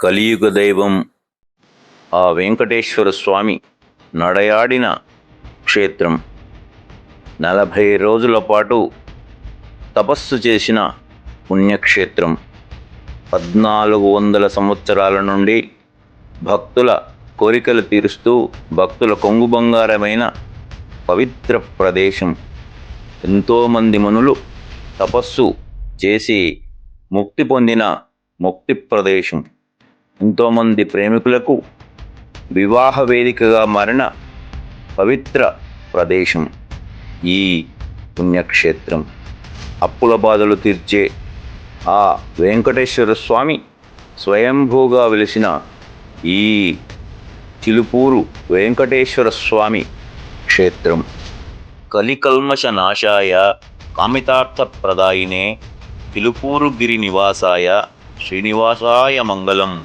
కలియుగ దైవం ఆ వెంకటేశ్వర స్వామి నడయాడిన క్షేత్రం. నలభై రోజుల పాటు తపస్సు చేసిన పుణ్యక్షేత్రం. పద్నాలుగు వందల సంవత్సరాల నుండి భక్తుల కోరికలు తీరుస్తూ భక్తుల కొంగు బంగారమైన పవిత్ర ప్రదేశం. ఎంతోమంది మనులు తపస్సు చేసి ముక్తి పొందిన ముక్తి ప్రదేశం. ఎంతోమంది ప్రేమికులకు వివాహ వేదికగా మారిన పవిత్ర ప్రదేశం ఈ పుణ్యక్షేత్రం. అప్పుల బాధలు తీర్చే ఆ వెంకటేశ్వర స్వామి స్వయంభూగా వెలిసిన ఈ చిలుపూరు వెంకటేశ్వర స్వామి క్షేత్రం. కలికల్మష నాశాయ కామితార్థప్రదాయినే తిలుపూరు గిరి నివాసాయ శ్రీనివాసాయ మంగళం.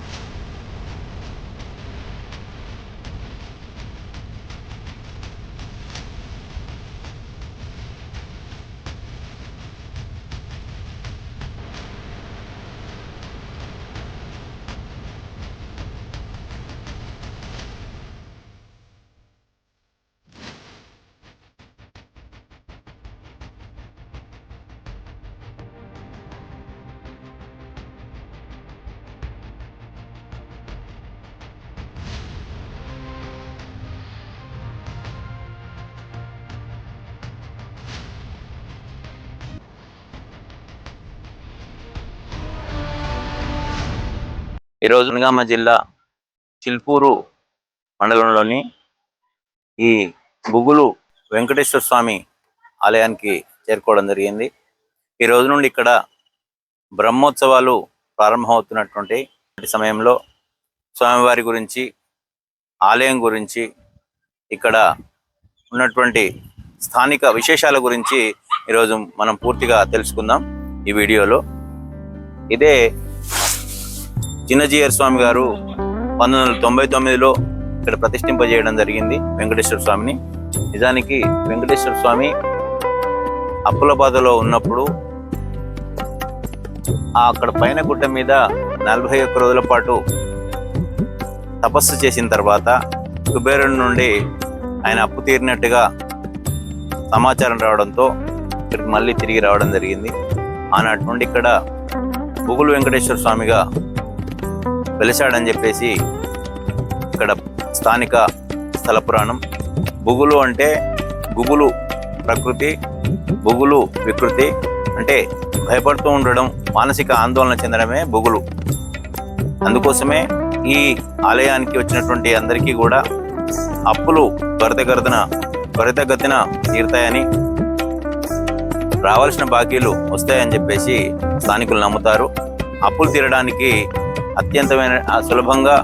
ఈరోజు నగామ జిల్లా చిల్పూరు మండలంలోని ఈ గుగులు వెంకటేశ్వర స్వామి ఆలయానికి చేరుకోవడం జరిగింది. ఈ రోజు నుండి ఇక్కడ బ్రహ్మోత్సవాలు ప్రారంభమవుతున్నటువంటి సమయంలో స్వామివారి గురించి ఆలయం గురించి ఇక్కడ ఉన్నటువంటి స్థానిక విశేషాల గురించి ఈరోజు మనం పూర్తిగా తెలుసుకుందాం ఈ వీడియోలో. ఇదే చిన్నజీయర్ స్వామి గారు పంతొమ్మిది వందల తొంభై తొమ్మిదిలో ఇక్కడ ప్రతిష్ఠింపజేయడం జరిగింది వెంకటేశ్వర స్వామిని. నిజానికి వెంకటేశ్వర స్వామి అప్పుల బాధలో ఉన్నప్పుడు అక్కడ పైన గుట్ట మీద నలభై ఒక్క రోజుల పాటు తపస్సు చేసిన తర్వాత కుబేరుని నుండి ఆయన అప్పు తీరినట్టుగా సమాచారం రావడంతో ఇక్కడికి మళ్ళీ తిరిగి రావడం జరిగింది. ఆనాటి నుండి ఇక్కడ బుగులు వెంకటేశ్వర స్వామిగా వెలిశాడని చెప్పేసి ఇక్కడ స్థానిక స్థల పురాణం. బుగులు అంటే గుగులు ప్రకృతి బుగులు వికృతి అంటే భయపడుతూ ఉండడం మానసిక ఆందోళన చెందడమే బుగులు. అందుకోసమే ఈ ఆలయానికి వచ్చినటువంటి అందరికీ కూడా అప్పులు త్వరితగతిన త్వరితగతిన తీరుతాయని రావాల్సిన బాకీలు వస్తాయని చెప్పేసి స్థానికులు నమ్ముతారు. అప్పులు తీరడానికి అత్యంతమైన సులభంగా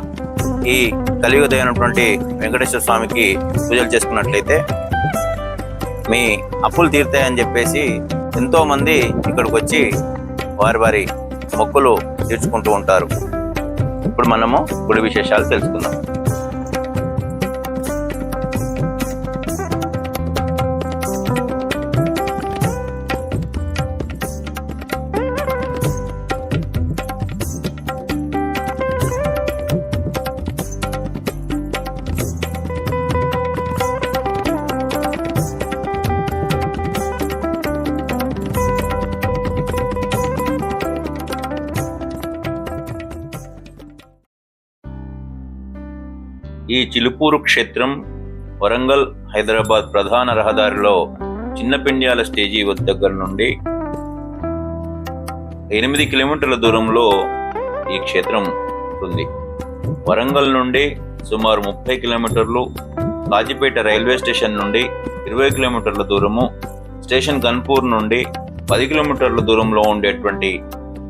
ఈ కలియుగదైనటువంటి వెంకటేశ్వర స్వామికి పూజలు చేసుకున్నట్లయితే మీ అప్పులు తీరుతాయని చెప్పేసి ఎంతోమంది ఇక్కడికి వచ్చి వారి వారి మొక్కులు తీర్చుకుంటూ ఉంటారు. ఇప్పుడు మనము గుడి విశేషాలు తెలుసుకుందాం. ఈ చిలుపూరు క్షేత్రం వరంగల్ హైదరాబాద్ ప్రధాన రహదారిలో చిన్నపిండ్యాల స్టేజీ వద్ద దగ్గర నుండి ఎనిమిది కిలోమీటర్ల దూరంలో ఈ క్షేత్రం ఉంటుంది. వరంగల్ నుండి సుమారు ముప్పై కిలోమీటర్లు కాజీపేట రైల్వే స్టేషన్ నుండి ఇరవై కిలోమీటర్ల దూరము స్టేషన్ గన్పూర్ నుండి పది కిలోమీటర్ల దూరంలో ఉండేటువంటి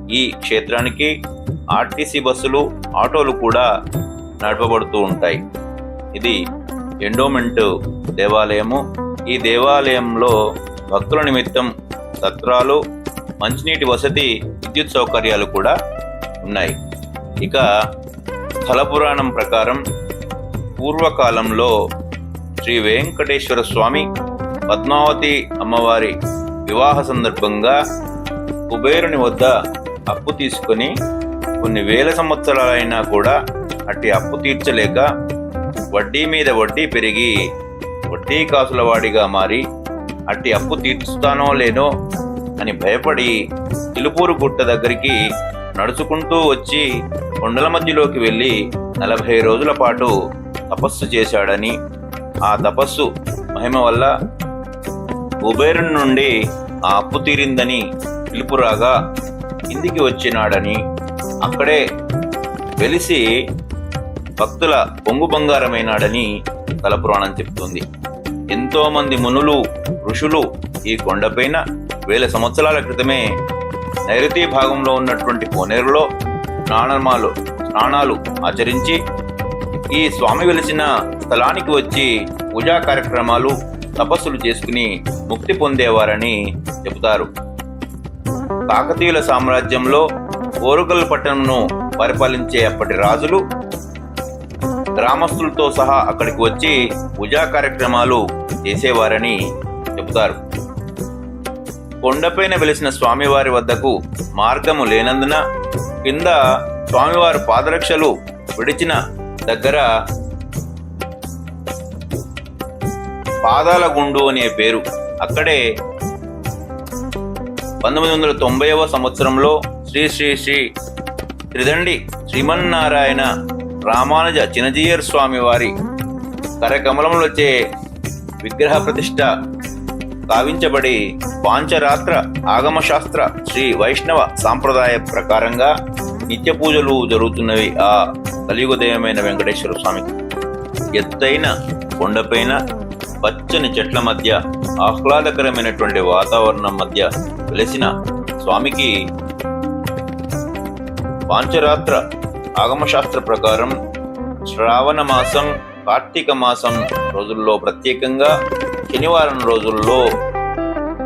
ఈ క్షేత్రానికి ఆర్టీసీ బస్సులు ఆటోలు కూడా నడపబడుతూ ఉంటాయి. ఇది ఎండోమెంట్ దేవాలయము. ఈ దేవాలయంలో భక్తుల నిమిత్తం సత్రాలు మంచినీటి వసతి విద్యుత్ సౌకర్యాలు కూడా ఉన్నాయి. ఇక స్థల పురాణం ప్రకారం పూర్వకాలంలో శ్రీ వెంకటేశ్వర స్వామి పద్మావతి అమ్మవారి వివాహ సందర్భంగా కుబేరుని వద్ద అప్పు తీసుకొని కొన్ని వేల సంవత్సరాలైనా కూడా అట్టి అప్పు తీర్చలేక వడ్డీ మీద వడ్డీ పెరిగి వడ్డీ కాసుల వాడిగా మారి అట్టి అప్పు తీర్చుతానో లేనో అని భయపడి తిలుపూరు గుట్ట దగ్గరికి నడుచుకుంటూ వచ్చి కొండల మధ్యలోకి వెళ్ళి నలభై రోజుల పాటు తపస్సు చేశాడని ఆ తపస్సు మహిమ వల్ల కుబేరుని నుండి ఆ అప్పు తీరిందని పిలుపురాగా కిందికి ఇంటికి వచ్చినాడని అక్కడే వెలిసి భక్తుల పొంగు బంగారమైనాడని కలపురాణం చెప్తుంది. ఎంతో మంది మునులు ఋషులు ఈ కొండపైన వేల సంవత్సరాల క్రితమే నైరుతి భాగంలో ఉన్నటువంటి కోనేరులో స్నానమాలు స్నానాలు ఆచరించి ఈ స్వామి వెలిసిన స్థలానికి వచ్చి పూజా కార్యక్రమాలు తపస్సులు చేసుకుని ముక్తి పొందేవారని చెబుతారు. కాకతీయుల సామ్రాజ్యంలో ఓరుగల్ పట్టణంను పరిపాలించే అప్పటి రాజులు గ్రామస్తులతో సహా అక్కడికి వచ్చి పూజా కార్యక్రమాలు చేసేవారని చెబుతారు. కొండపైన వెలిసిన స్వామివారి వద్దకు మార్గము లేనందున కింద స్వామివారి పాదరక్షలు విడిచిన దగ్గర పాదాల గుండు అనే పేరు. అక్కడే పంతొమ్మిది వందల తొంభైవ సంవత్సరంలో శ్రీ శ్రీ శ్రీ త్రిదండి శ్రీమన్నారాయణ రామానుజ చినజీయర్ స్వామి వారి కరకమలంలోచే విగ్రహ ప్రతిష్ట కావించబడి పాంచరాత్ర ఆగమశాస్త్ర శ్రీ వైష్ణవ సాంప్రదాయ ప్రకారంగా నిత్య పూజలు జరుగుతున్నవి ఆ కలియుగదయమైన వెంకటేశ్వర స్వామికి ఎత్తైన కొండపైన పచ్చని చెట్ల మధ్య ఆహ్లాదకరమైనటువంటి వాతావరణం మధ్య వెలిసిన స్వామికి పాంచరాత్ర ఆగమశాస్త్ర ప్రకారం శ్రావణ మాసం కార్తీక మాసం రోజుల్లో ప్రత్యేకంగా శనివారం రోజుల్లో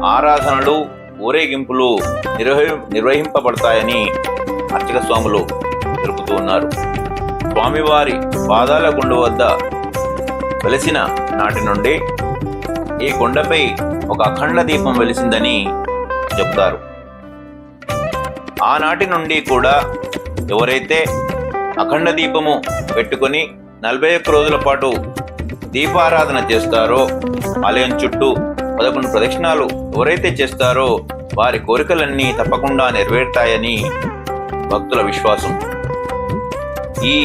ఆరాధనలు ఊరేగింపులు నిర్వహి నిర్వహింపబడతాయని అర్చక స్వాములు తెలుపుతూ ఉన్నారు. స్వామివారి పాదాల కొండ వద్ద వెలిసిన నాటి నుండి ఈ కొండపై ఒక అఖండ దీపం వెలిసిందని చెప్తారు. ఆనాటి నుండి కూడా ఎవరైతే అఖండ దీపము పెట్టుకొని నలభై ఒక్క రోజుల పాటు దీపారాధన చేస్తారో ఆలయం చుట్టూ పదకొండు ప్రదక్షిణాలు ఎవరైతే చేస్తారో వారి కోరికలన్నీ తప్పకుండా నెరవేరుతాయని భక్తుల విశ్వాసం. ఈ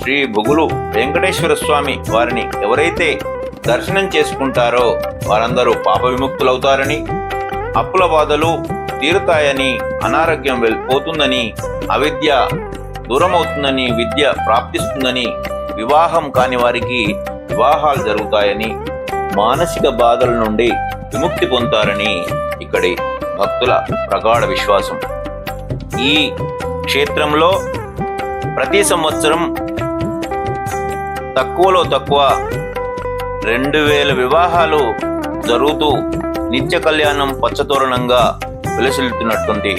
శ్రీ బొగులు వెంకటేశ్వర స్వామి వారిని ఎవరైతే దర్శనం చేసుకుంటారో వారందరూ పాప విముక్తులవుతారని అప్పుల బాధలు తీరుతాయని అనారోగ్యం వెళ్ళిపోతుందని అవిద్య దూరమవుతుందని విద్య ప్రాప్తిస్తుందని వివాహం కాని వారికి వివాహాలు జరుగుతాయని మానసిక బాధల నుండి విముక్తి పొందుతారని ఇక్కడి భక్తుల ప్రగాఢ విశ్వాసం. ఈ క్షేత్రంలో ప్రతి సంవత్సరం తక్కువలో తక్కువ రెండు వేల వివాహాలు జరుగుతూ నిత్య కళ్యాణం పచ్చతోరణంగా వెలసిల్లుతున్నటువంటి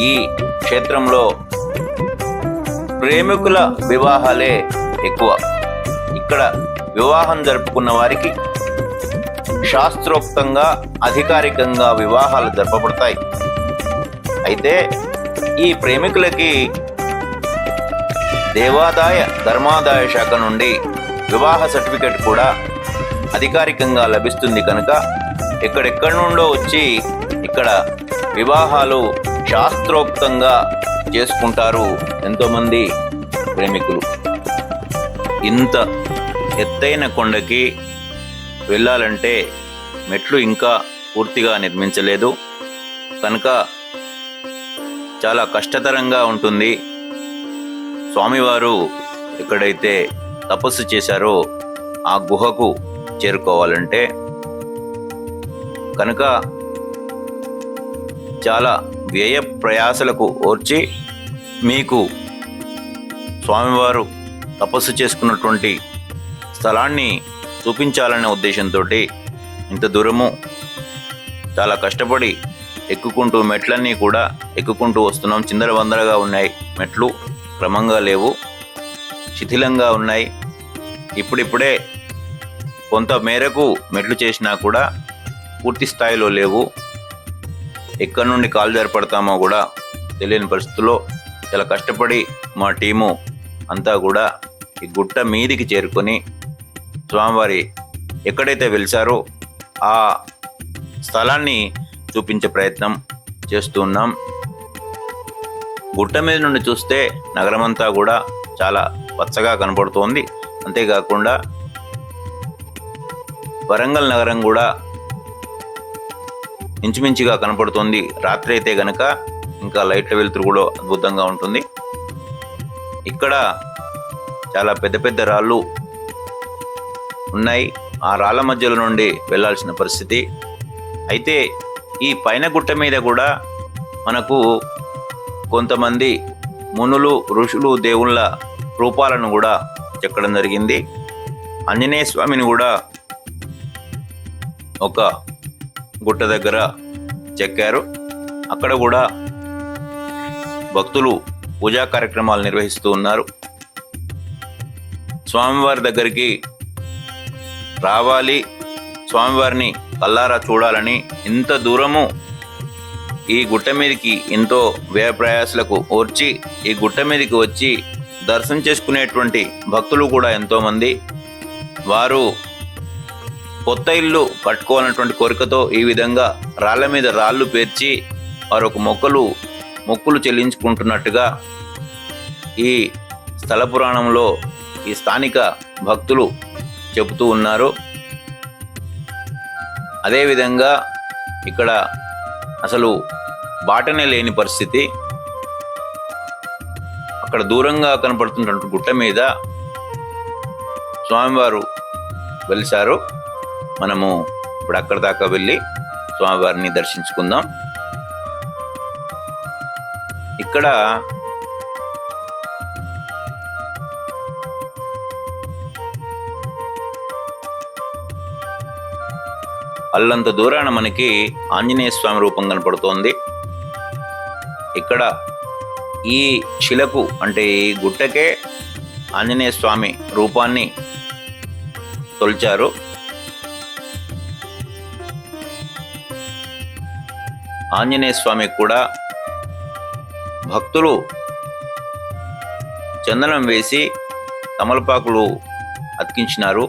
ఈ క్షేత్రంలో ప్రేమికుల వివాహాలే ఎక్కువ. ఇక్కడ వివాహం జరుపుకున్న వారికి శాస్త్రోక్తంగా అధికారికంగా వివాహాలు జరపబడతాయి. అయితే ఈ ప్రేమికులకి దేవాదాయ ధర్మాదాయ శాఖ నుండి వివాహ సర్టిఫికెట్ కూడా అధికారికంగా లభిస్తుంది కనుక ఎక్కడెక్కడి నుండో వచ్చి ఇక్కడ వివాహాలు శాస్త్రోక్తంగా చేసుకుంటారు ఎంతోమంది ప్రేమికులు. ఇంత ఎత్తైన కొండకి వెళ్ళాలంటే మెట్లు ఇంకా పూర్తిగా నిర్మించలేదు. కనుక చాలా కష్టతరంగా ఉంటుంది. స్వామివారు ఎక్కడైతే తపస్సు చేశారో ఆ గుహకు చేరుకోవాలంటే కనుక చాలా వ్యయ ప్రయాసలకు ఓర్చి మీకు స్వామివారు తపస్సు చేసుకున్నటువంటి స్థలాన్ని చూపించాలనే ఉద్దేశంతో ఇంత దూరము చాలా కష్టపడి ఎక్కుకుంటూ మెట్లన్నీ కూడా ఎక్కుకుంటూ వస్తున్నాం. చిందర వందరగా ఉన్నాయి. మెట్లు క్రమంగా లేవు. శిథిలంగా ఉన్నాయి. ఇప్పుడిప్పుడే కొంత మేరకు మెట్లు చేసినా కూడా పూర్తి స్థాయిలో లేవు. ఎక్కడి నుండి కాలు జరపడతామో కూడా తెలియని పరిస్థితుల్లో చాలా కష్టపడి మా టీము అంతా కూడా ఈ గుట్ట మీదికి చేరుకొని స్వామివారి ఎక్కడైతే వెలిసారో ఆ స్థలాన్ని చూపించే ప్రయత్నం చేస్తూ ఉన్నాం. గుట్ట మీద నుండి చూస్తే నగరమంతా కూడా చాలా పచ్చగా కనపడుతోంది. అంతేకాకుండా వరంగల్ నగరం కూడా ఇంచుమించుగా కనపడుతుంది. రాత్రి అయితే గనక ఇంకా లైట్ల వెలుతురు కూడా అద్భుతంగా ఉంటుంది. ఇక్కడ చాలా పెద్ద పెద్ద రాళ్ళు ఉన్నాయి. ఆ రాళ్ళ మధ్యలో నుండి వెళ్ళాల్సిన పరిస్థితి. అయితే ఈ పైన గుట్ట మీద కూడా మనకు కొంతమంది మునులు ఋషులు దేవుళ్ళ రూపాలను కూడా చెక్కడం జరిగింది. ఆంజనేయ స్వామిని కూడా ఒక గుట్ట దగ్గర చెక్కారు. అక్కడ కూడా భక్తులు పూజా కార్యక్రమాలు నిర్వహిస్తూ ఉన్నారు. స్వామివారి దగ్గరికి రావాలి. స్వామివారిని కల్లారా చూడాలని ఇంత దూరము ఈ గుట్ట మీదకి ఎంతో వ్యయ ప్రయాసలకు ఓర్చి ఈ గుట్ట మీదకి వచ్చి దర్శనం చేసుకునేటువంటి భక్తులు కూడా ఎంతోమంది. వారు కొత్త ఇల్లు కట్టుకోవాలన్నటువంటి కోరికతో ఈ విధంగా రాళ్ళ మీద రాళ్ళు పేర్చి మరొక మొక్కలు మొక్కులు చెల్లించుకుంటున్నట్టుగా ఈ స్థల పురాణంలో ఈ స్థానిక భక్తులు చెబుతూ ఉన్నారు. అదేవిధంగా ఇక్కడ అసలు బాటనే లేని పరిస్థితి. అక్కడ దూరంగా కనపడుతున్నటువంటి గుట్ట మీద స్వామివారు వెలిసారు మనము ఇప్పుడు అక్కడ దాకా వెళ్ళి స్వామివారిని దర్శించుకుందాం. ఇక్కడ అల్లంత దూరాన మనకి ఆంజనేయ స్వామి రూపం కనపడుతోంది. ఇక్కడ ఈ శిలకు అంటే ఈ గుట్టకే ఆంజనేయ స్వామి రూపాన్ని తొలిచారు. ఆంజనేయ స్వామికి కూడా భక్తులు చందనం వేసి తమలపాకులు అతికించినారు.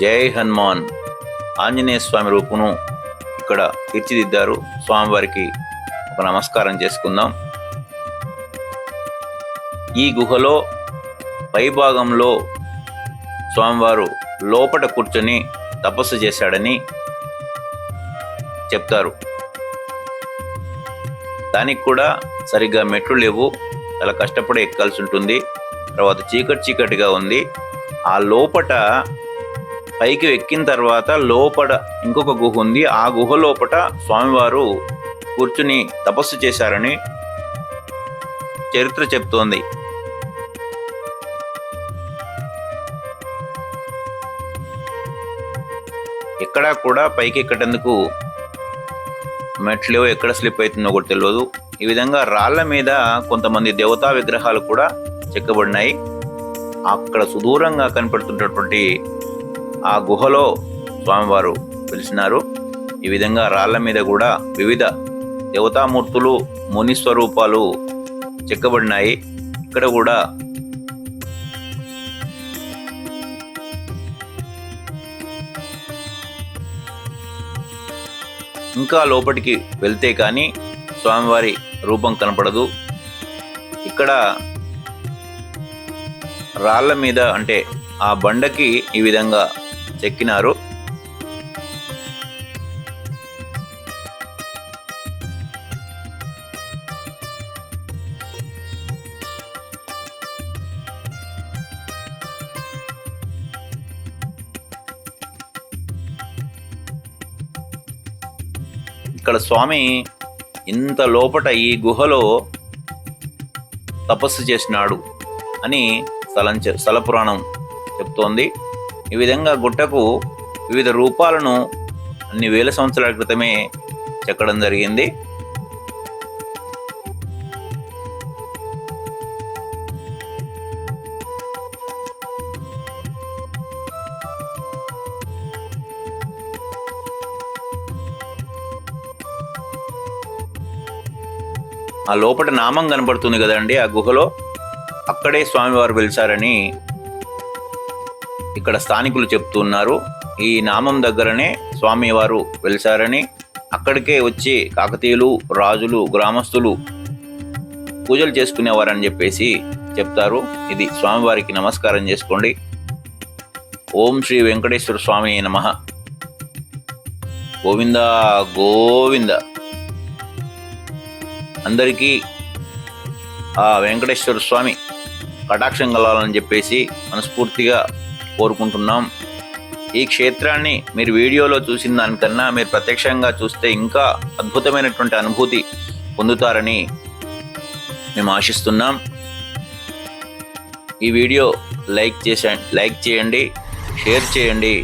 జై హనుమాన్. ఆంజనేయ స్వామి రూపును ఇక్కడ తీర్చిదిద్దారు. స్వామివారికి ఒక నమస్కారం చేసుకుందాం. ఈ గుహలో పైభాగంలో స్వామివారు లోపట కూర్చొని తపస్సు చేశాడని చెప్తారు. దానికి కూడా సరిగ్గా మెట్లు లేవు. చాలా కష్టపడి ఎక్కాల్సి ఉంటుంది. తర్వాత చీకటి చీకటిగా ఉంది. ఆ లోపట పైకి ఎక్కిన తర్వాత లోపల ఇంకొక గుహ ఉంది. ఆ గుహ లోపట స్వామివారు కూర్చుని తపస్సు చేశారని చరిత్ర చెప్తోంది. ఎక్కడా కూడా పైకి ఎక్కటందుకు మెట్లు ఎక్కడ స్లిప్ అవుతుందో కూడా తెలియదు ఈ విధంగా రాళ్ళ మీద కొంతమంది దేవతా విగ్రహాలు కూడా చెక్కబడినాయి. అక్కడ సుదూరంగా కనపడుతున్నటువంటి ఆ గుహలో స్వామివారు పిలిచినారు ఈ విధంగా రాళ్ళ మీద కూడా వివిధ దేవతామూర్తులు ముని స్వరూపాలు చెక్కబడినాయి. ఇక్కడ కూడా ఇంకా లోపలికి వెళ్తే కానీ స్వామివారి రూపం కనపడదు. ఇక్కడ రాళ్ళ మీద అంటే ఆ బండకి ఈ విధంగా ఎక్కినారు. ఇక్కడ స్వామి ఇంత లోపట ఈ గుహలో తపస్సు చేసినాడు అని స్థలం చె- స్థల పురాణం చెప్తోంది. ఈ విధంగా గుట్టకు వివిధ రూపాలను అన్ని వేల సంవత్సరాల క్రితమే చెక్కడం జరిగింది. ఆ లోపల నామం కనపడుతుంది కదండి ఆ గుహలో. అక్కడే స్వామివారు వెలిసారని ఇక్కడ స్థానికులు చెప్తున్నారు ఈ నామం దగ్గరనే స్వామివారు వెలిసారని అక్కడికే వచ్చి కాకతీయులు రాజులు గ్రామస్తులు పూజలు చేసుకునేవారని చెప్పేసి చెప్తారు. ఇది స్వామివారికి నమస్కారం చేసుకోండి. ఓం శ్రీ వెంకటేశ్వర స్వామి నమ. గోవింద గోవింద. అందరికీ ఆ వెంకటేశ్వర స్వామి కటాక్షం కలవాలని చెప్పేసి మనస్ఫూర్తిగా కోరుకుంటున్నాం. ఈ క్షేత్రాన్ని మీరు వీడియోలో చూసిన దానికన్నా మీరు ప్రత్యక్షంగా చూస్తే ఇంకా అద్భుతమైనటువంటి అనుభూతి పొందుతారని మేము ఆశిస్తున్నాం. ఈ వీడియో లైక్ చేసా లైక్ చేయండి షేర్ చేయండి.